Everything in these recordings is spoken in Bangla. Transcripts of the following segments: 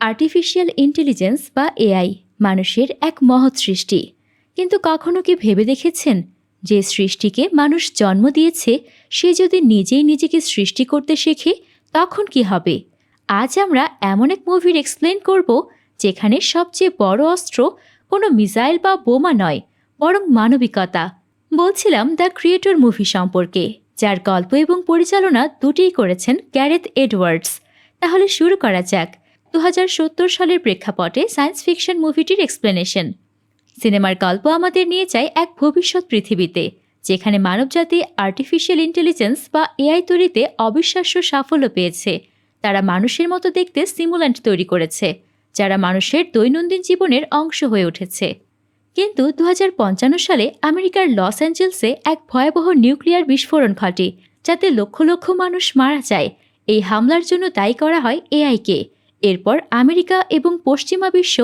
আর্টিফিশিয়াল ইন্টেলিজেন্স বা এআই মানুষের এক মহৎ সৃষ্টি। কিন্তু কখনো কি ভেবে দেখেছেন যে সৃষ্টিকে মানুষ জন্ম দিয়েছে, সে যদি নিজেই নিজেকে সৃষ্টি করতে শেখে, তখন কি হবে? আজ আমরা এমন এক মুভির এক্সপ্লেন করব, যেখানে সবচেয়ে বড় অস্ত্র কোনো মিসাইল বা বোমা নয়, বরং মানবিকতা। বলছিলাম দ্য ক্রিয়েটর মুভি সম্পর্কে, যার গল্প এবং পরিচালনা দুটিই করেছেন গ্যারেথ এডওয়ার্ডস। তাহলে শুরু করা যাক। দু হাজার সত্তর সালের প্রেক্ষাপটে সায়েন্স ফিকশন মুভিটির এক্সপ্লেনেশন। সিনেমার গল্প আমাদের নিয়ে যায় এক ভবিষ্যৎ পৃথিবীতে, যেখানে মানবজাতি আর্টিফিশিয়াল ইন্টেলিজেন্স বা এআই তৈরিতে অবিশ্বাস্য সাফল্য পেয়েছে। তারা মানুষের মতো দেখতে সিমুল্যান্ট তৈরি করেছে, যারা মানুষের দৈনন্দিন জীবনের অংশ হয়ে উঠেছে। কিন্তু দু হাজার পঞ্চান্ন সালে আমেরিকার লস অ্যাঞ্জেলসে এক ভয়াবহ নিউক্লিয়ার বিস্ফোরণ ঘটে, যাতে লক্ষ লক্ষ মানুষ মারা যায়। এই হামলার জন্য দায়ী করা হয় এআইকে এরপর আমেরিকা এবং পশ্চিমা বিশ্ব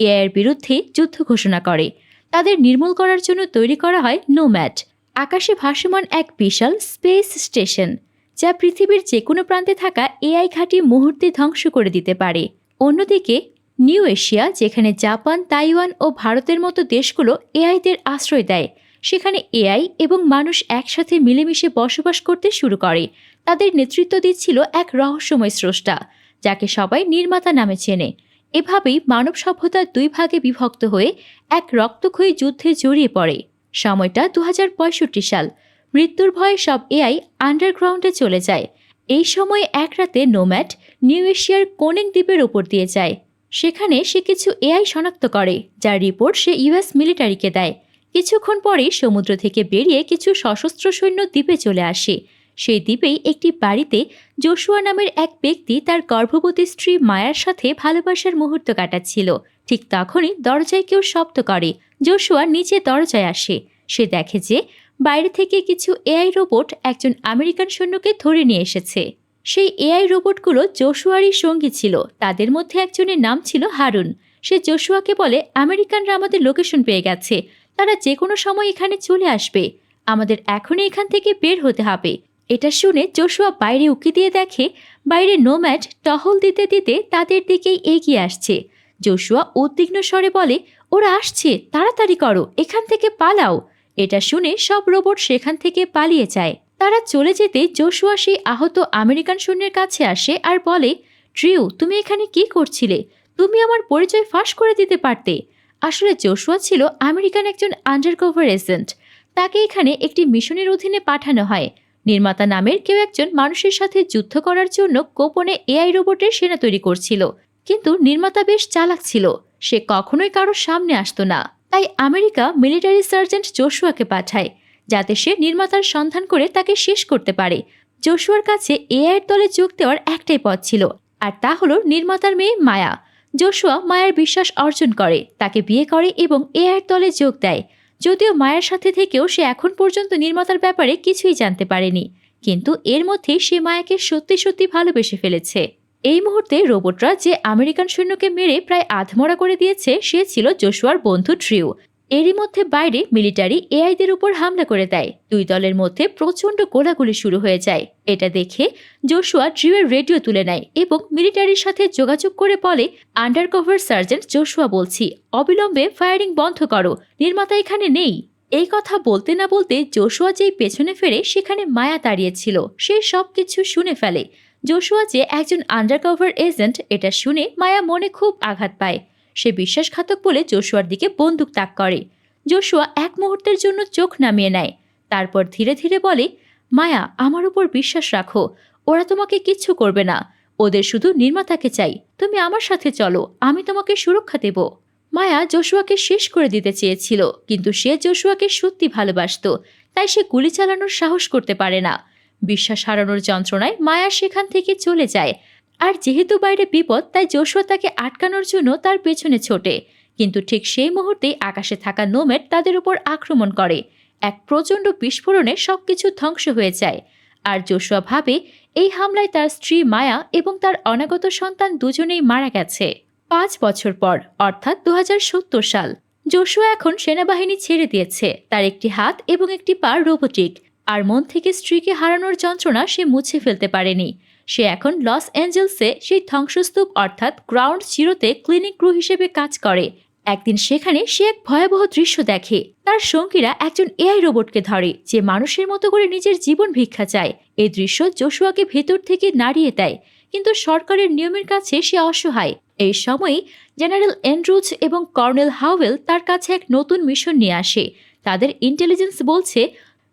এআইয়ের বিরুদ্ধে যুদ্ধ ঘোষণা করে। তাদের নির্মূল করার জন্য তৈরি করা হয় নোম্যাট আকাশে ভাসমান এক বিশাল স্পেস স্টেশন, যা পৃথিবীর যে কোনো প্রান্তে থাকা এআই ঘাঁটি মুহূর্তে ধ্বংস করে দিতে পারে। অন্যদিকে, নিউ এশিয়া, যেখানে জাপান, তাইওয়ান ও ভারতের মতো দেশগুলো এআইদের আশ্রয় দেয়, সেখানে এআই এবং মানুষ একসাথে মিলেমিশে বসবাস করতে শুরু করে। তাদের নেতৃত্ব দিচ্ছিল এক রহস্যময় স্রষ্টা যাকে সবাই নির্মাতা নামে চেনে। এভাবেই মানব সভ্যতা দুই ভাগে বিভক্ত হয়ে এক রক্তক্ষয়ী যুদ্ধে জড়িয়ে পড়ে। সময়টা দুহাজার পঁয়ষট্টি সাল। মৃত্যুর ভয়ে সব এআই আন্ডারগ্রাউন্ডে চলে যায়। এই সময়ে এক রাতে নোম্যাট নিউ এশিয়ার কোনিং দ্বীপের ওপর দিয়ে যায়। সেখানে সে কিছু এআই শনাক্ত করে, যার রিপোর্ট সে ইউএস মিলিটারিকে দেয়। কিছুক্ষণ পরেই সমুদ্র থেকে বেরিয়ে কিছু সশস্ত্র সৈন্য দ্বীপে চলে আসে। সেই দ্বীপেই একটি বাড়িতে জোশুয়া নামের এক ব্যক্তি তার গর্ভবতী স্ত্রী মায়ার সাথে ভালোবাসার মুহূর্ত কাটাচ্ছিল। ঠিক তখনই দরজায় কেউ শব্দ করে। জোশুয়া নিচে দরজায় আসে। সে দেখে যে বাইরে থেকে কিছু এআই রোবট একজন আমেরিকান সৈন্যকে ধরে নিয়ে এসেছে। সেই এআই রোবটগুলো জোশুয়ারই সঙ্গী ছিল। তাদের মধ্যে একজনের নাম ছিল হারুন। সে জোশুয়াকে বলে, আমেরিকানরা আমাদের লোকেশন পেয়ে গেছে। তারা যে কোনো সময় এখানে চলে আসবে। আমাদের এখনই এখান থেকে বের হতে হবে। এটা শুনে জোশুয়া বাইরে উকি দিয়ে দেখে, বাইরে নোম্যাট টহল দিতে দিতে তাদের দিকেই এগিয়ে আসছে। জোশুয়া উদ্বিগ্ন স্বরে বলে, ওরা আসছে, তাড়াতাড়ি করো, এখান থেকে পালাও। এটা শুনে সব রোবট সেখান থেকে পালিয়ে যায়। তারা চলে যেতে জোশুয়া সেই আহত আমেরিকান সৈন্যের কাছে আসে আর বলে ট্রিউ তুমি এখানে কি করছিলে? তুমি আমার পরিচয় ফাঁস করে দিতে পারতে। আসলে জোশুয়া ছিল আমেরিকান একজন আন্ডারকভার এজেন্ট। তাকে এখানে একটি মিশনের অধীনে পাঠানো হয়। নির্মাতা নামের কেউ একজন মানুষের সাথে যুদ্ধ করার জন্য গোপনে এআই রোবটের সেনা তৈরি করছিল। কিন্তু নির্মাতা বেশ চালাক ছিল। সে কখনোই কারোর সামনে আসতো না। তাই আমেরিকা মিলিটারি সার্জেন্ট জোশুয়াকে পাঠায়, যাতে সে নির্মাতার সন্ধান করে তাকে শেষ করতে পারে। জোশুয়ার কাছে এআইয়ের দলে যোগ দেওয়ার একটাই পথ ছিল, আর তা হলো নির্মাতার মেয়ে মায়া। জোশুয়া মায়ের বিশ্বাস অর্জন করে, তাকে বিয়ে করে এবং এআইয়ের দলে যোগ দেয়। যদিও মায়ের সাথে থেকেও সে এখন পর্যন্ত নির্মাতার ব্যাপারে কিছুই জানতে পারেনি। কিন্তু এর মধ্যেই সে মায়াকে সত্যি সত্যি ভালোবেসে ফেলেছে। এই মুহূর্তে রোবটরা যে আমেরিকান সৈন্যকে মেরে প্রায় আধমরা করে দিয়েছে, সে ছিল জোশুয়ার বন্ধু ট্রিউ। এরই মধ্যে বাইরে মিলিটারি এআইদের উপর হামলা করে দেয়। দুই দলের মধ্যে প্রচণ্ড গোলাগুলি শুরু হয়ে যায়। এটা দেখে জোশুয়া ট্রিউয়ের রেডিও তুলে নেয় এবং মিলিটারির সাথে যোগাযোগ করে বলে, আন্ডারকভার সার্জেন্ট জোশুয়া বলছি, অবিলম্বে ফায়ারিং বন্ধ করো, নির্মাতা এখানে নেই। এই কথা বলতে না বলতে জোশুয়া যেই পেছনে ফেরে সেখানে মায়া দাঁড়িয়েছিল। সে সব কিছু শুনে ফেলে। জোশুয়া যে একজন আন্ডারকভার এজেন্ট, এটা শুনে মায়া মনে খুব আঘাত পায়। সে বিশ্বাসঘাতক বলে জোশুয়ার দিকে বন্দুক তাক করে। জোশুয়া এক মুহূর্তের জন্য চোখ নামিয়ে নেয়। তারপর ধীরে ধীরে বলে, মায়া, আমার উপর বিশ্বাস রাখো। ওরা তোমাকে কিচ্ছু করবে না। ওদের শুধু নির্মাতাকে চাই। তুমি আমার সাথে চলো। আমি তোমাকে সুরক্ষা দেব। মায়া জোশুয়াকে শেষ করে দিতে চেয়েছিল, কিন্তু সে জোশুয়াকে সত্যি ভালোবাসত। তাই সে গুলি চালানোর সাহস করতে পারে না। বিশ্বাস হারানোর যন্ত্রণায় মায়া সেখান থেকে চলে যায়। আর যেহেতু বাইরে বিপদ, তাই জোশুয়া তাকে আটকানোর জন্য তার পেছনে ছোটে। কিন্তু ঠিক সেই মুহূর্তেই আকাশে থাকা নোমেট তাদের উপর আক্রমণ করে। এক প্রচণ্ড বিস্ফোরণে সবকিছু ধ্বংস হয়ে যায়। আর জোশুয়া ভাবে, এই হামলায় তার স্ত্রী মায়া এবং তার অনাগত সন্তান দুজনেই মারা গেছে। পাঁচ বছর পর, অর্থাৎ দু হাজার সত্তর সাল, জোশুয়া এখন সেনাবাহিনী ছেড়ে দিয়েছে। তার একটি হাত এবং একটি পা রোবোটিক। আর মন থেকে স্ত্রীকে হারানোর যন্ত্রণা সে মুছে ফেলতে পারেনি। সে এখন লস অ্যাঞ্জেলসে সেই ধ্বংসস্তূপ অর্থাৎ গ্রাউন্ড জিরোতে ক্লিনিক ক্রু হিসেবে কাজ করে। একদিন সেখানে সে এক ভয়াবহ দৃশ্য দেখে। তার সঙ্গীরা একজন এআই রোবটকে ধরে, যে মানুষের মতো করে নিজের জীবন ভিক্ষা চায়। এই দৃশ্য জোশুয়াকে ভেতর থেকে নাড়িয়ে দেয়, কিন্তু সরকারের নিয়মের কাছে সে অসহায়। এই সময়ই জেনারেল এন্ড্রুজ এবং কর্নেল হাওয়েল তার কাছে এক নতুন মিশন নিয়ে আসে। তাদের ইন্টেলিজেন্স বলছে,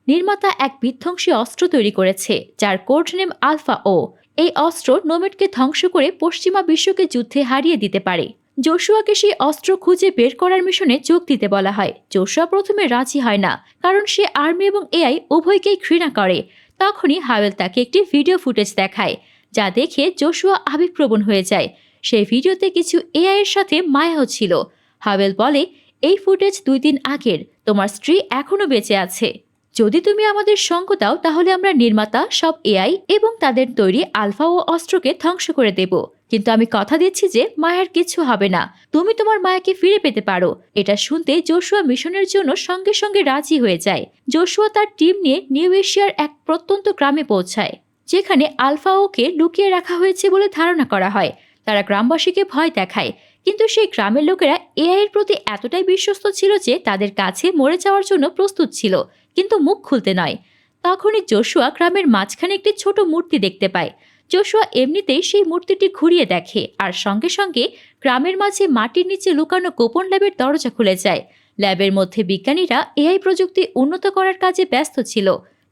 নির্মাতা এক বিধ্বংসী অস্ত্র তৈরি করেছে, যার কোড নেম আলফা ও। এই অস্ত্র নোমেটকে ধ্বংস করে পশ্চিমা বিশ্বকে যুদ্ধে হারিয়ে দিতে পারে। জোশুয়াকে সেই অস্ত্র খুঁজে বের করার মিশনে যোগ দিতে বলা হয়। জোশুয়া প্রথমে রাজি হয় না, কারণ সে আর্মি এবং এআই উভয়কেই ঘৃণা করে। তখনই হাওয়েল তাকে একটি ভিডিও ফুটেজ দেখায়, যা দেখে জোশুয়া আবেগপ্রবণ হয়ে যায়। সেই ভিডিওতে কিছু এআই এর সাথে মায়াও ছিল। হাওয়েল বলে, এই ফুটেজ দুই দিন আগের, তোমার স্ত্রী এখনও বেঁচে আছে। যদি তুমি আমাদের সঙ্গ দাও, তাহলে আমরা নির্মাতা, সব এআই এবং তাদের তৈরি আলফা ও অস্ত্রকে ধ্বংস করে দেব। কিন্তু আমি কথা দিচ্ছি যে মায়ার কিছু হবে না। তুমি তোমার মায়াকে ফিরে পেতে পারো। এটা শুনতে জোশুয়া মিশনের জন্য সঙ্গে সঙ্গে রাজি হয়ে যায়। জোশুয়া তার টিম নিয়ে নিউ এশিয়ার এক প্রত্যন্ত গ্রামে পৌঁছায়, যেখানে আলফা ওকে লুকিয়ে রাখা হয়েছে বলে ধারণা করা হয়। তারা গ্রামবাসীকে ভয় দেখায়, কিন্তু সেই গ্রামের লোকেরা এআই এর প্রতি এতটাই বিশ্বস্ত ছিল যে তাদের কাছে মরে যাওয়ার জন্য প্রস্তুত ছিল। কিন্তু মুখ খুলতে নয়। তখনই জোশুয়া গ্রামের মাঝখানে একটি ছোট মূর্তি দেখতে পায়। জোশুয়া এমনিতেই সেই মূর্তিটি ঘুরিয়ে দেখে আর সঙ্গে সঙ্গে গ্রামের মাঝে মাটির নিচে লুকানো গোপন ল্যাবের দরজা খুলে যায়। ল্যাবের মধ্যে বিজ্ঞানীরা এআই প্রযুক্তি উন্নত করার কাজে ব্যস্ত ছিল।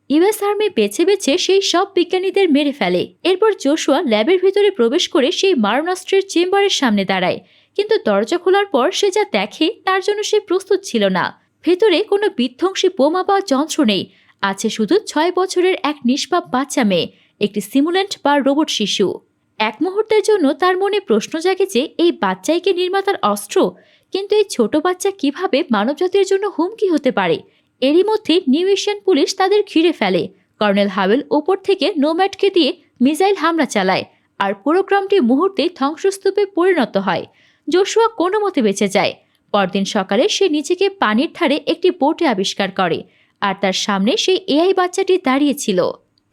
ইউএস আর্মি বেছে বেছে সেই সব বিজ্ঞানীদের মেরে ফেলে। এরপর জোশুয়া ল্যাবের ভিতরে প্রবেশ করে সেই মারণাস্ত্রের চেম্বারের সামনে দাঁড়ায়। কিন্তু দরজা খোলার পর সে যা দেখে তার জন্য সে প্রস্তুত ছিল না। ভেতরে কোনো বিধ্বংসী বোমা বা যন্ত্র নেই। আছে শুধু ছয় বছরের এক নিষ্পাপ বাচ্চা মেয়ে, একটি সিমুলেন্ট বা রোবট শিশু। এক মুহূর্তের জন্য তার মনে প্রশ্ন জাগে যে, এই বাচ্চাই কি নির্মাতার অস্ত্র? কিন্তু এই ছোট বাচ্চা কীভাবে মানবজাতির জন্য হুমকি হতে পারে? এরই মধ্যে নিউ এশিয়ান পুলিশ তাদের ঘিরে ফেলে। কর্নেল হাওয়েল ওপর থেকে নোম্যাটকে দিয়ে মিসাইল হামলা চালায়, আর পুরো গ্রামটি মুহূর্তে ধ্বংসস্তূপে পরিণত হয়। জোশুয়া কোনো মতে বেঁচে যায়। পরদিন সকালে সে নিজেকে পানির ধারে একটি বোটে আবিষ্কার করে, আর তার সামনে সেই এআই বাচ্চাটি দাঁড়িয়েছিল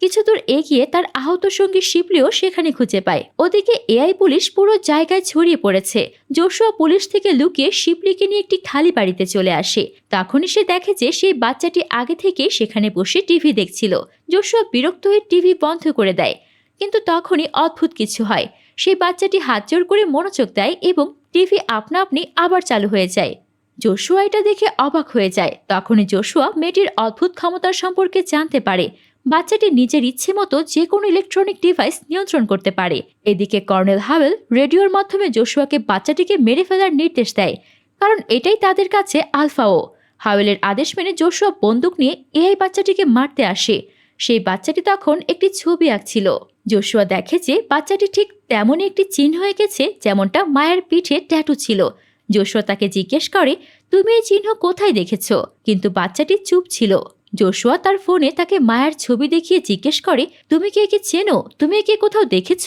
কিছু দূর এগিয়ে তার আহত সঙ্গী শিবলিও সেখানে খুঁজে পায়। ওদিকে এআই পুলিশ পুরো জায়গায় ছড়িয়ে পড়েছে। জোশুয়া পুলিশ থেকে লুকিয়ে শিবলিকে নিয়ে একটি খালি বাড়িতে চলে আসে। তখনই সে দেখে যে সেই বাচ্চাটি আগে থেকে সেখানে বসে টিভি দেখছিল। জোশুয়া বিরক্ত হয়ে টিভি বন্ধ করে দেয়। কিন্তু তখনই অদ্ভুত কিছু হয়। সেই বাচ্চাটি হাত জোর করে মনোযোগ দেয় এবং টিভি আপনা আপনি আবার চালু হয়ে যায়। জোশুয়া এটা দেখে অবাক হয়ে যায়। তখনই জোশুয়া মেয়েটির অদ্ভুত ক্ষমতার সম্পর্কে জানতে পারে। বাচ্চাটি নিজের ইচ্ছে মতো যে কোনো ইলেকট্রনিক ডিভাইস নিয়ন্ত্রণ করতে পারে। এদিকে কর্নেল হাওয়েল রেডিওর মাধ্যমে জোশুয়াকে বাচ্চাটিকে মেরে ফেলার নির্দেশ দেয়, কারণ এটাই তাদের কাছে আলফাও। হাওয়েলের আদেশ মেনে জোশুয়া বন্দুক নিয়ে এআই বাচ্চাটিকে মারতে আসে। সেই বাচ্চাটি তখন একটি ছবি আঁকছিল। জোশুয়া দেখে যে বাচ্চাটি ঠিক তেমনই একটি চিহ্ন হয়ে গেছে যেমনটা মায়ের পিঠে ট্যাটু ছিল। জোশুয়া তাকে জিজ্ঞেস করে, তুমি এই চিহ্ন কোথায় দেখেছ? কিন্তু বাচ্চাটি চুপ ছিল। জোশুয়া তার ফোনে তাকে মায়ের ছবি দেখিয়ে জিজ্ঞেস করে, তুমি কি একে চেনো? তুমি একে কোথাও দেখেছ?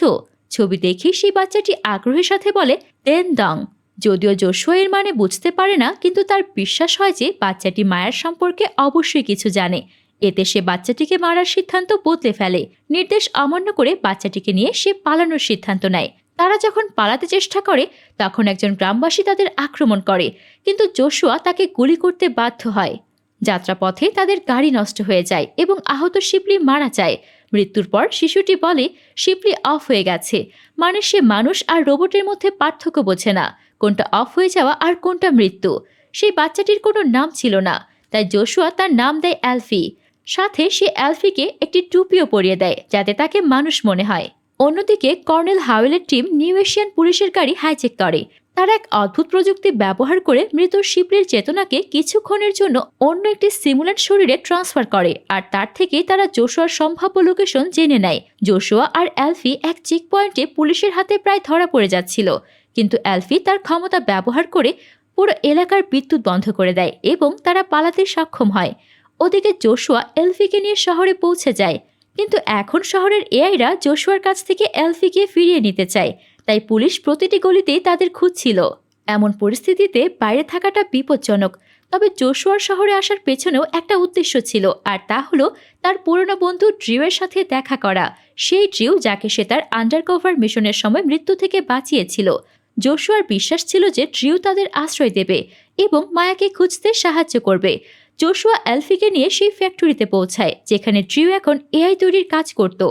ছবি দেখে সেই বাচ্চাটি আগ্রহের সাথে বলে, দেন দং। যদিও জোশুয়া এর মানে বুঝতে পারে না, কিন্তু তার বিশ্বাস হয় যে বাচ্চাটি মায়ের সম্পর্কে অবশ্যই কিছু জানে। এতে সে বাচ্চাটিকে মারার সিদ্ধান্ত বদলে ফেলে। নির্দেশ অমান্য করে বাচ্চাটিকে নিয়ে সে পালানোর সিদ্ধান্ত নেয়। তারা যখন পালাতে চেষ্টা করে, তখন একজন গ্রামবাসী তাদের আক্রমণ করে। কিন্তু জোশুয়া তাকে গুলি করতে বাধ্য হয়। যাত্রাপথে তাদের গাড়ি নষ্ট হয়ে যায় এবং আহত শিপলি মারা যায়। মৃত্যুর পর শিশুটি বলে শিপলি অফ হয়ে গেছে। মানে সে মানুষ আর রোবটের মধ্যে পার্থক্য বোঝে না। কোনটা অফ হয়ে যাওয়া আর কোনটা মৃত্যু। সেই বাচ্চাটির কোনো নাম ছিল না। তাই জোশুয়া তার নাম দেয় অ্যালফি। সাথে সে অ্যালফিকে একটি টুপিও পরিয়ে দেয়, যাতে তাকে মানুষ মনে হয়। অন্যদিকে কর্নেল হাওয়েলের টিম নিউ এশিয়ান পুলিশের গাড়ি হাইচেক করে। তারা এক অদ্ভুত প্রযুক্তি ব্যবহার করে মৃত শিবলির চেতনাকে কিছুক্ষণের জন্য অন্য একটি সিমুলেন্ট শরীরে ট্রান্সফার করে, আর তার থেকেই তারা জোশুয়ার সম্ভাব্য লোকেশন জেনে নেয়। জোশুয়া আর অ্যালফি এক চেক পয়েন্টে পুলিশের হাতে প্রায় ধরা পড়ে যাচ্ছিল, কিন্তু অ্যালফি তার ক্ষমতা ব্যবহার করে পুরো এলাকার বিদ্যুৎ বন্ধ করে দেয় এবং তারা পালাতে সক্ষম হয়। ওদিকে জোশুয়া এলফিকে নিয়ে শহরে পৌঁছে যায়। কিন্তু এখন শহরের এআইরা জোশুয়ার কাছ থেকে এলফিকে ফিরিয়ে নিতে চায়, তাই পুলিশ প্রতিটি গলিতেই তাদের খুঁজছিল। এমন পরিস্থিতিতে বাইরে থাকাটা বিপজ্জনক, তবে জোশুয়ার শহরে আসার পেছনেও একটা উদ্দেশ্য ছিল, আর তা হলো তার পুরনো বন্ধু ড্রিউয়ের সাথে দেখা করা। সেই ড্রিউ যাকে সে তার আন্ডারকভার মিশনের সময় মৃত্যু থেকে বাঁচিয়েছিল। জোশুয়ার বিশ্বাস ছিল যে ড্রিউ তাদের আশ্রয় দেবে এবং মায়াকে খুঁজতে সাহায্য করবে। জোশুয়া অ্যালফিকে নিয়ে সেই ফ্যাক্টরিতে পৌঁছায়, যেখানে ড্রিউ এখন এআই তৈরির কাজ করত।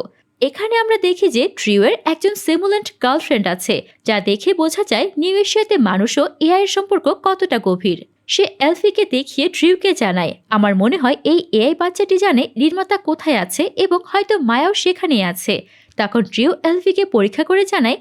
এখানে আমরা দেখি যে ড্রিউয়ের একজন সিমুলেন্ট গার্লফ্রেন্ড আছে, যা দেখে বোঝা যায় নিউ এশিয়াতে মানুষও এআই এর সম্পর্ক কতটা গভীর। সে এলফিকে দেখিয়ে ড্রিউকে জানায়, আমার মনে হয় এই এআই বাচ্চাটি জানে নির্মাতা কোথায় আছে এবং হয়তো মায়াও সেখানেই আছে। তখন ড্রিউ এলফিকে পরীক্ষা করে জানায়,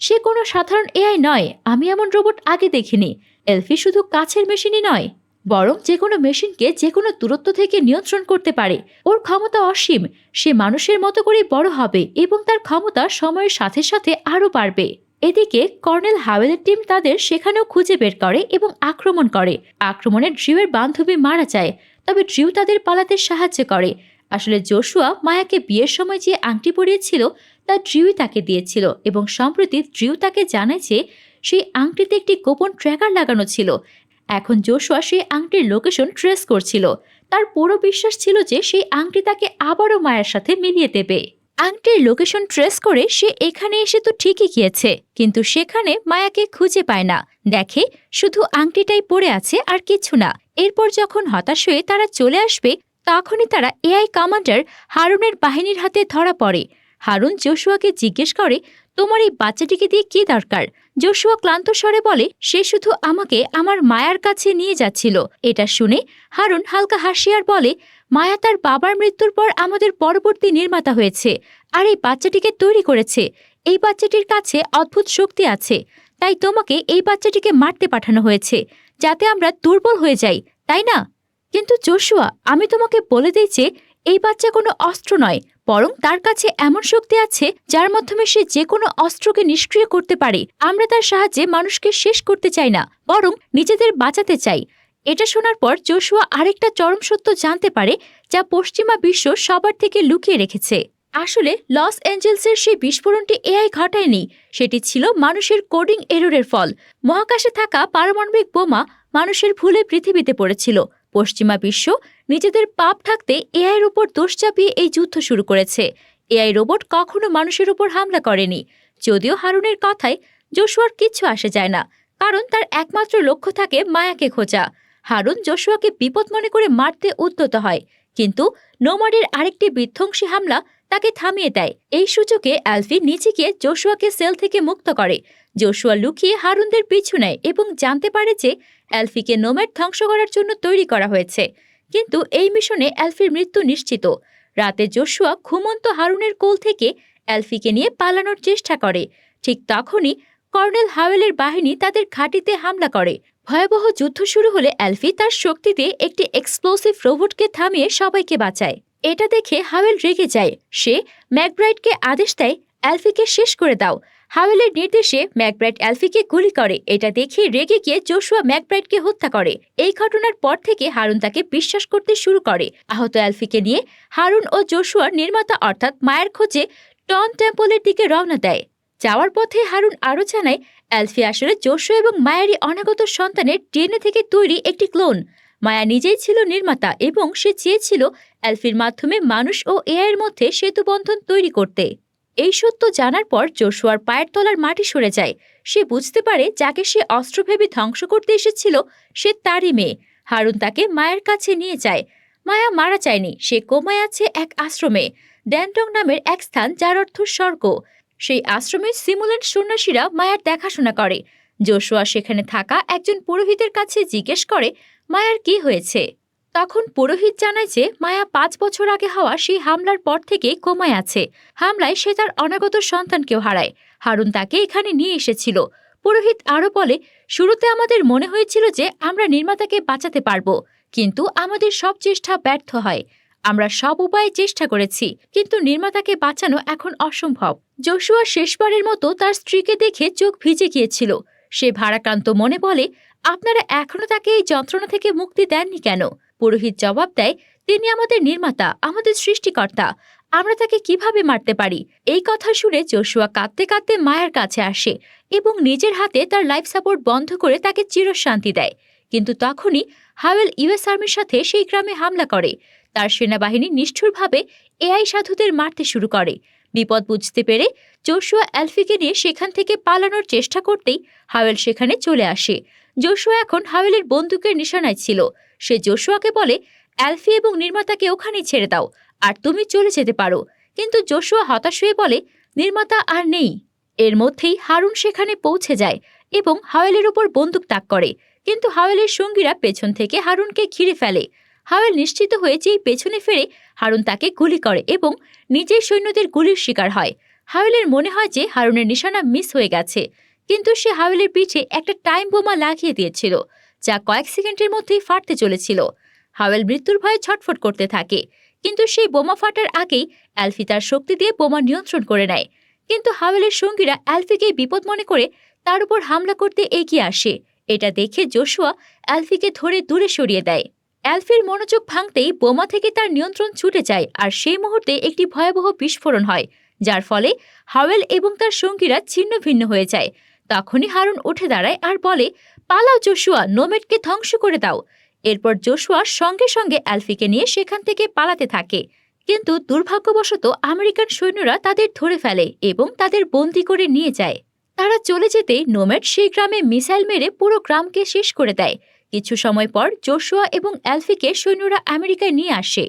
সে কোনো সাধারণ এআই নয়, আমি এমন রোবট আগে দেখিনি। এলফি শুধু কাছের মেশিনই নয়। বরং যে কোনো মেশিনকে যে কোনো দূরত্ব থেকে নিয়ন্ত্রণ করতে পারে। ওর ক্ষমতা অসীম। সে মানুষের মতো করে বড় হবে এবং তার ক্ষমতা সময়ের সাথে সাথে আরও বাড়বে। এদিকে কর্নেল হাওয়েলের টিম তাদের সেখানেও খুঁজে বের করে এবং আক্রমণ করে। আক্রমণে ড্রিউয়ের বান্ধবী মারা যায়, তবে ড্রিউ তাদের পালাতে সাহায্য করে। আসলে জোশুয়া মায়াকে বিয়ের সময় যে আংটি পরিয়েছিল, তা ড্রিউই তাকে দিয়েছিল এবং সম্প্রতি ড্রিউ তাকে জানায় যে, সেই আংটিতে একটি গোপন ট্র্যাকার লাগানো ছিল। এখন জোশুয়া সেই আংটির লোকেশন ট্রেস করছিল। তার পুরো বিশ্বাস ছিল যে সেই আংটি তাকে আবারও মায়ের সাথে মিলিয়ে দেবে। আংটির লোকেশন ট্রেস করে সে এখানে এসে তো ঠিকই গিয়েছে, কিন্তু সেখানে মায়াকে খুঁজে পায় না। দেখে শুধু আংটিটাই পড়ে আছে আর কিছু না। এরপর যখন হতাশ হয়ে তারা চলে আসবে, তখনই তারা এআই কমান্ডার হারুনের বাহিনীর হাতে ধরা পড়ে। হারুন জোশুয়াকে জিজ্ঞেস করে তোমার এই বাচ্চাটিকে দিয়ে কি দরকার? জোশুয়া ক্লান্ত স্বরে বলে, সে শুধু আমাকে আমার মায়ার কাছে নিয়ে যাচ্ছিল। এটা শুনে হারুন হালকা হাসিয়ার বলে, মায়া তার বাবার মৃত্যুর পর আমাদের পরবর্তী নির্মাতা হয়েছে আর এই বাচ্চাটিকে তৈরি করেছে। এই বাচ্চাটির কাছে অদ্ভুত শক্তি আছে, তাই তোমাকে এই বাচ্চাটিকে মারতে পাঠানো হয়েছে, যাতে আমরা দুর্বল হয়ে যাই, তাই না? কিন্তু জোশুয়া আমি তোমাকে বলে দিই যে, এই বাচ্চা কোনো অস্ত্র নয় বরং তার কাছে এমন শক্তি আছে যার মাধ্যমে সে যে কোনো অস্ত্রকে নিষ্ক্রিয় করতে পারে। আমরা তার সাহায্যে মানুষকে শেষ করতে চাই না, বরং নিজেদের বাঁচাতে চাই। এটা শোনার পর জোশুয়া আরেকটা চরম সত্য জানতে পারে, যা পশ্চিমা বিশ্ব সবার থেকে লুকিয়ে রেখেছে। আসলে, লস অ্যাঞ্জেলসের সেই বিস্ফোরণটি এআই ঘটায়নি, সেটি ছিল মানুষের কোডিং এররের ফল। মহাকাশে থাকা পারমাণবিক বোমা মানুষের ভুলে পৃথিবীতে পড়েছিল। পশ্চিমা বিশ্ব নিজেদের পাপ থাকতে এআইয়ের উপর দোষ চাপিয়ে এই যুদ্ধ শুরু করেছে। এআই রোবট কখনো মানুষের উপর হামলা করেনি। যদিও হারুনের কথায় জোশুয়ার কিচ্ছু আসে যায় না, কারণ তার একমাত্র লক্ষ্য থাকে মায়াকে খোঁজা। হারুন জোশুয়াকে বিপদ মনে করে মারতে উদ্যত হয়, কিন্তু নোমাডের আরেকটি বিধ্বংসী হামলা তাকে থামিয়ে দেয়। এই সূচকে অ্যালফি নিচে গিয়ে জোশুয়াকে সেল থেকে মুক্ত করে। জোশুয়া লুকিয়ে হারুনদের পিছু নেয় এবং জানতে পারে যে অ্যালফিকে নোম্যাড ধ্বংস করার জন্য তৈরি করা হয়েছে। কিন্তু এই মিশনে অ্যালফির মৃত্যু নিশ্চিত। রাতে জোশুয়া ঘুমন্ত হারুনের কোল থেকে অ্যালফিকে নিয়ে পালানোর চেষ্টা করে। ঠিক তখনই কর্নেল হাওয়েলের বাহিনী তাদের ঘাঁটিতে হামলা করে। ভয়াবহ যুদ্ধ শুরু হলে অ্যালফি তার শক্তিতে একটি এক্সপ্লোসিভ রোবটকে থামিয়ে সবাইকে বাঁচায়। এটা দেখে হাওয়েল রেগে যায়। সে ম্যাকব্রাইটকে আদেশ দেয়, অ্যালফিকে শেষ করে দাও। হাওয়েলের নির্দেশে ম্যাকব্রাইট অ্যালফিকে গুলি করে। এটা দেখে রেগে গিয়ে জোশুয়া ম্যাকব্রাইটকে হত্যা করে। এই ঘটনার পর থেকে হারুন তাকে বিশ্বাস করতে শুরু করে। আহত অ্যালফিকে নিয়ে হারুন ও জোশুয়ার নির্মাতা অর্থাৎ মায়ের খোঁজে টন টেম্পলের দিকে রওনা দেয়। যাওয়ার পথে হারুন আরও জানায়, অ্যালফি আসলে জোশু এবং মায়ারই অনাগত সন্তানের ডিএনএ থেকে তৈরি একটি ক্লোন। মায়া নিজেই ছিল নির্মাতা এবং সে চেয়েছিল অ্যালফির মাধ্যমে মানুষ ও এআইয়ের মধ্যে সেতুবন্ধন তৈরি করতে। এই সত্য জানার পর জোশুয়ার পায়ের তলার মাটি সরে যায়। সে বুঝতে পারে যাকে সে অস্ত্র ভেবে ধ্বংস করতে এসেছিল, সে তারই মেয়ে। হারুন তাকে মায়ের কাছে নিয়ে যায়। মায়া মারা যায়নি, সে কোমায় আছে এক আশ্রমে। ড্যান্টং নামের এক স্থান যার অর্থ স্বর্গ। সেই আশ্রমে সিমুলেন্ট সন্ন্যাসীরা মায়ার দেখাশোনা করে। জোশুয়া সেখানে থাকা একজন পুরোহিতের কাছে জিজ্ঞেস করে, মায়ার কি হয়েছে? তখন পুরোহিত জানায় যে মায়া পাঁচ বছর আগে হওয়া সেই হামলার পর থেকে কোমায় আছে। হামলায় সে তার অনাগত সন্তানকেও হারায়। হারুন তাকে এখানে নিয়ে এসেছিল। পুরোহিত আরও বলে, শুরুতে আমাদের মনে হয়েছিল যে আমরা নির্মাতাকে বাঁচাতে পারব, কিন্তু আমাদের সব চেষ্টা ব্যর্থ হয়। আমরা সব উপায়ে চেষ্টা করেছি, কিন্তু নির্মাতাকে বাঁচানো এখন অসম্ভব। জোশুয়া শেষবারের মতো তার স্ত্রীকে দেখে চোখ ভিজে গিয়েছিল। সে ভারাক্রান্ত মনে বলে, আপনারা এখনও তাকে এই যন্ত্রণা থেকে মুক্তি দেননি কেন? পুরোহিত জবাব দেয়, তিনি আমাদের নির্মাতা, আমাদের সৃষ্টিকর্তা। আমরা তাকে কীভাবে মারতে পারি? এই কথা শুনে জোশুয়া কাঁদতে কাঁদতে মায়ের কাছে আসে এবং নিজের হাতে তার লাইফ সাপোর্ট বন্ধ করে তাকে চিরশান্তি দেয়। কিন্তু তখনই হাওয়েল ইউএস আর্মির সাথে সেই গ্রামে হামলা করে। তার সেনাবাহিনী নিষ্ঠুরভাবে এআই সাধুদের মারতে শুরু করে। বিপদ বুঝতে পেরে জোশুয়া অ্যালফিকে নিয়ে সেখান থেকে পালানোর চেষ্টা করতেই হাওয়েল সেখানে চলে আসে। জোশুয়া এখন হাওয়েলের বন্দুকের নিশানায় ছিল। সে জোশুয়াকে বলে, অ্যালফি এবং নির্মাতাকে ওখানেই ছেড়ে দাও, আর তুমি চলে যেতে পারো। কিন্তু জোশুয়া হতাশ হয়ে বলে, নির্মাতা আর নেই। এর মধ্যেই হারুন সেখানে পৌঁছে যায় এবং হাওয়েলের উপর বন্দুক তাক করে। কিন্তু হাওয়েলের সঙ্গীরা পেছন থেকে হারুনকে ঘিরে ফেলে। হাওয়েল নিশ্চিত হয়ে যেই পেছনে ফেরে, হারুন তাকে গুলি করে এবং নিজের সৈন্যদের গুলির শিকার হয়। হাওয়েলের মনে হয় যে হারুনের নিশানা মিস হয়ে গেছে। কিন্তু সে হাওয়েলের পিঠে একটা টাইম বোমা লাগিয়ে দিয়েছিল, যা কয়েক সেকেন্ডের মধ্যেই ফাটতে চলেছিল। হাওয়েল মৃত্যুর ভয়ে ছটফট করতে থাকে, কিন্তু সেই বোমা ফাটার আগেই অ্যালফি তার শক্তি দিয়ে বোমা নিয়ন্ত্রণ করে নেয়। কিন্তু হাওয়েলের সঙ্গীরা অ্যালফিকে বিপদ মনে করে তার উপর হামলা করতে এগিয়ে আসে। এটা দেখে জোশুয়া অ্যালফিকে ধরে দূরে সরিয়ে দেয়। অ্যালফির মনোযোগ ভাঙতেই বোমা থেকে তার নিয়ন্ত্রণ ছুটে যায় আর সেই মুহূর্তে একটি ভয়াবহ বিস্ফোরণ হয়, যার ফলে হাওয়েল এবং তার সঙ্গীরা ছিন্ন ভিন্ন হয়ে যায়। তখনই হারুন উঠে দাঁড়ায় আর বলে, পালাও জোশুয়া নোমেটকে ধ্বংস করে দাও। এরপর জোশুয়া সঙ্গে সঙ্গে অ্যালফিকে নিয়ে সেখান থেকে পালাতে থাকে। কিন্তু দুর্ভাগ্যবশত আমেরিকান সৈন্যরা তাদের ধরে ফেলে এবং তাদের বন্দি করে নিয়ে যায়। তারা চলে যেতে নোমেট সেই গ্রামে মিসাইল মেরে পুরো গ্রামকে শেষ করে দেয়। কিছু সময় পর জোশুয়া এবং অ্যালফিকে সৈন্যরা আমেরিকায় নিয়ে আসে।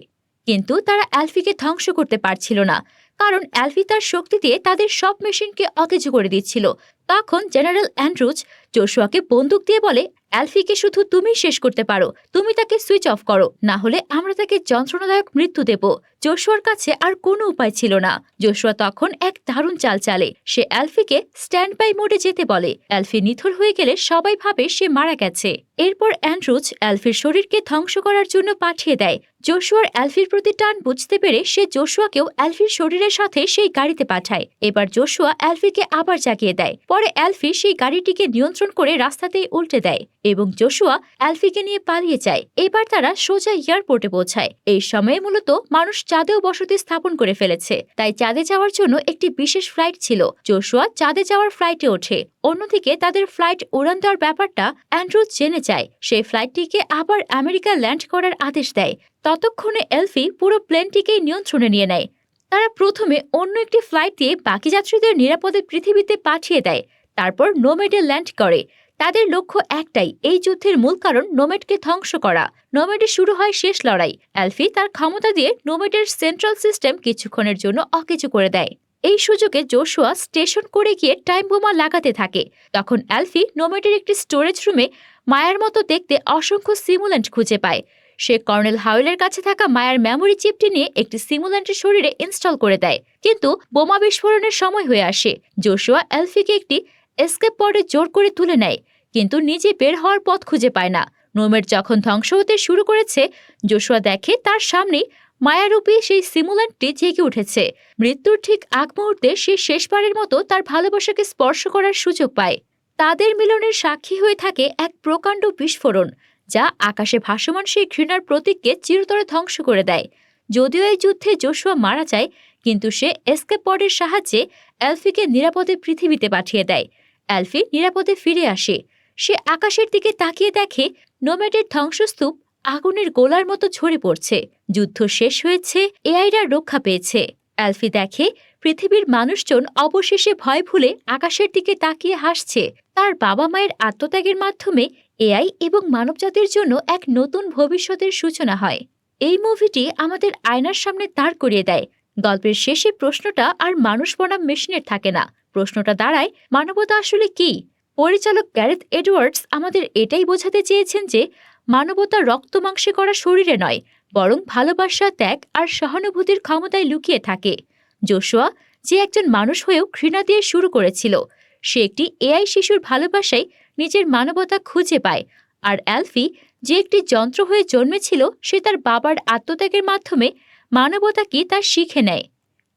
কিন্তু তারা অ্যালফিকে ধ্বংস করতে পারছিল না, কারণ অ্যালফি তার শক্তি দিয়ে তাদের সব মেশিনকে অকেজো করে দিচ্ছিল। তখন জেনারেল অ্যান্ড্রুজ জোশুয়াকে বন্দুক দিয়ে বলে, অ্যালফিকে শুধু তুমিই শেষ করতে পারো, তুমি তাকে সুইচ অফ করো, না হলে আমরা তাকে যন্ত্রণাদায়ক মৃত্যু দেব জোশুয়ার কাছে আর কোনো উপায় ছিল না। জোশুয়া তখন এক দারুণ চাল চালে। সে অ্যালফিকে স্ট্যান্ড বাই মোডে যেতে বলে। অ্যালফি নিথর হয়ে গেলে সবাই ভাবে সে মারা গেছে। এরপর অ্যান্ড্রুজ অ্যালফির শরীরকে ধ্বংস করার জন্য পাঠিয়ে দেয়। জোশুয়ার অ্যালফির প্রতি টান বুঝতে পেরে সে জোশুয়াকেও অ্যালফির শরীরের সাথে সেই গাড়িতে পাঠায়। এবার জোশুয়া অ্যালফিকে আবার জাগিয়ে দেয়। পরে অ্যালফি সেই গাড়িটিকে নিয়ন্ত্রণ করে রাস্তাতেই উল্টে দেয় এবং জোশুয়া অ্যালফিকে নিয়ে পালিয়ে যায়। এবার তারা সোজা এয়ারপোর্টে পৌঁছায়। এই সময়ে মূলত মানুষ চাঁদেও বসতি স্থাপন করে ফেলেছে। তাই চাঁদে যাওয়ার জন্য একটি বিশেষ ফ্লাইট ছিল। জোশুয়া চাঁদে যাওয়ার ফ্লাইটে ওঠে। অন্যদিকে তাদের ফ্লাইট উড়ান দেওয়ার ব্যাপারটা অ্যান্ড্রু জেনে যায়। সেই ফ্লাইটটিকে আবার আমেরিকা ল্যান্ড করার আদেশ দেয়। ততক্ষণে এলফি পুরো প্লেনটিকেই নিয়ন্ত্রণে নিয়ে নেয়। তারা প্রথমে অন্য একটি ফ্লাইট দিয়ে বাকি যাত্রীদের নিরাপদে পৃথিবীতে পাঠিয়ে দেয়, তারপর নোমেডে ল্যান্ড করে। তাদের লক্ষ্য একটাই, এই যুদ্ধের মূল কারণ নোমেডকে ধ্বংস করা। নোমেডে শুরু হয় শেষ লড়াই। অ্যালফি তার ক্ষমতা দিয়ে নোমেডের সেন্ট্রাল সিস্টেম কিছুক্ষণের জন্য অকেজু করে দেয়। এই সুযোগে জোশুয়া স্টেশন করে গিয়ে টাইম বোমা লাগাতে থাকে। তখন অ্যালফি নোমেডের একটি স্টোরেজ রুমে মায়ার মতো দেখতে অসংখ্য সিমুলেন্ট খুঁজে পায়। সে কর্নেল হাওয়েলের কাছে থাকা মায়ার মেমোরি চিপটি নিয়ে একটি সিমুলেন্টের শরীরে ইনস্টল করে দেয়। কিন্তু বোমা বিস্ফোরণের সময় হয়ে আসে। জোশুয়া অ্যালফিকে একটি এসকেপ পডে জোর করে তুলে নেয়, কিন্তু নিজে বের হওয়ার পথ খুঁজে পায় না। নোমের যখন ধ্বংস হতে শুরু করেছে, জোশুয়া দেখে তার সামনেই মায়ারূপী সেই সিমুলেন্টটি জেগে উঠেছে। মৃত্যুর ঠিক আগ মুহূর্তে সে শেষবারের মতো তার ভালোবাসাকে স্পর্শ করার সুযোগ পায়। তাদের মিলনের সাক্ষী হয়ে থাকে এক প্রকাণ্ড বিস্ফোরণ। যা আকাশে ভাসমান সেই ঘৃণার প্রতীককে চিরতরে ধ্বংস করে দেয়। যদিও এই যুদ্ধে জোশুয়া মারা যায়, কিন্তু সে এসকেপ পডের সাহায্যে অ্যালফিকে নিরাপদে পৃথিবীতে পাঠিয়ে দেয়। অ্যালফি নিরাপদে ফিরে আসে। সে আকাশের দিকে তাকিয়ে দেখে নোমেডের ধ্বংসস্তূপ আগুনের গোলার মতো ঝরে পড়ছে। যুদ্ধ শেষ হয়েছে এআইরা রক্ষা পেয়েছে। অ্যালফি দেখে পৃথিবীর মানুষজন অবশেষে ভয় ভুলে আকাশের দিকে তাকিয়ে হাসছে। তার বাবা মায়ের আত্মত্যাগের মাধ্যমে এআই এবং মানবজাতির জন্য এক নতুন ভবিষ্যতের সূচনা হয়। এই মুভিটি আমাদের আয়নার সামনে দাঁড় করিয়ে দেয়। গল্পের শেষে প্রশ্নটা আর মানুষ বনাম মেশিনের থাকে না। প্রশ্নটা দাঁড়ায়, মানবতা আসলে কি? পরিচালক গ্যারেথ এডওয়ার্ডস আমাদের এটাই বোঝাতে চেয়েছেন যে, মানবতা রক্ত মাংসে করা শরীরে নয়, বরং ভালোবাসা, ত্যাগ আর সহানুভূতির ক্ষমতায় লুকিয়ে থাকে। জোশুয়া, যে একজন মানুষ হয়েও ঘৃণা দিয়ে শুরু করেছিল, সে একটি এআই শিশুর ভালোবাসায় নিজের মানবতা খুঁজে পায়, আর অ্যালফি, যে একটি যন্ত্র হয়ে জন্মেছিল, সে তার বাবার আত্মত্যাগের মাধ্যমে মানবতা কি তা শিখে নেয়।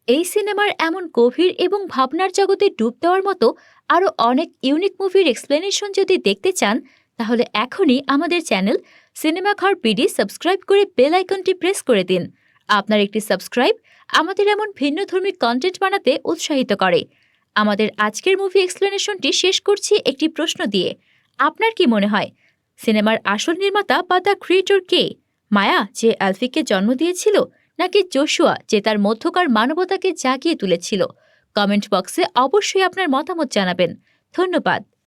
এই সিনেমার এমন গভীর এবং ভাবনার জগতে ডুব দেওয়ার মতো আরও অনেক ইউনিক মুভির এক্সপ্লেনেশন যদি দেখতে চান, তাহলে এখনই আমাদের channel cinema Ghor BD subscribe করে বেল আইকনটি প্রেস করে দিন। আপনার একটি সাবস্ক্রাইব আমাদের এমন ভিন্নধর্মী কন্টেন্ট বানাতে উৎসাহিত করে। আমাদের আজকের মুভি এক্সপ্লেনেশনটি শেষ করছি একটি প্রশ্ন দিয়ে। আপনার কি মনে হয়, সিনেমার আসল নির্মাতা বা দ্য ক্রিয়েটর কে? মায়া যে অ্যালফিকে জন্ম দিয়েছিল, নাকি জোশুয়া যে তার মধ্যকার মানবতাকে জাগিয়ে তুলেছিল? কমেন্ট বক্সে অবশ্যই আপনার মতামত জানাবেন। ধন্যবাদ।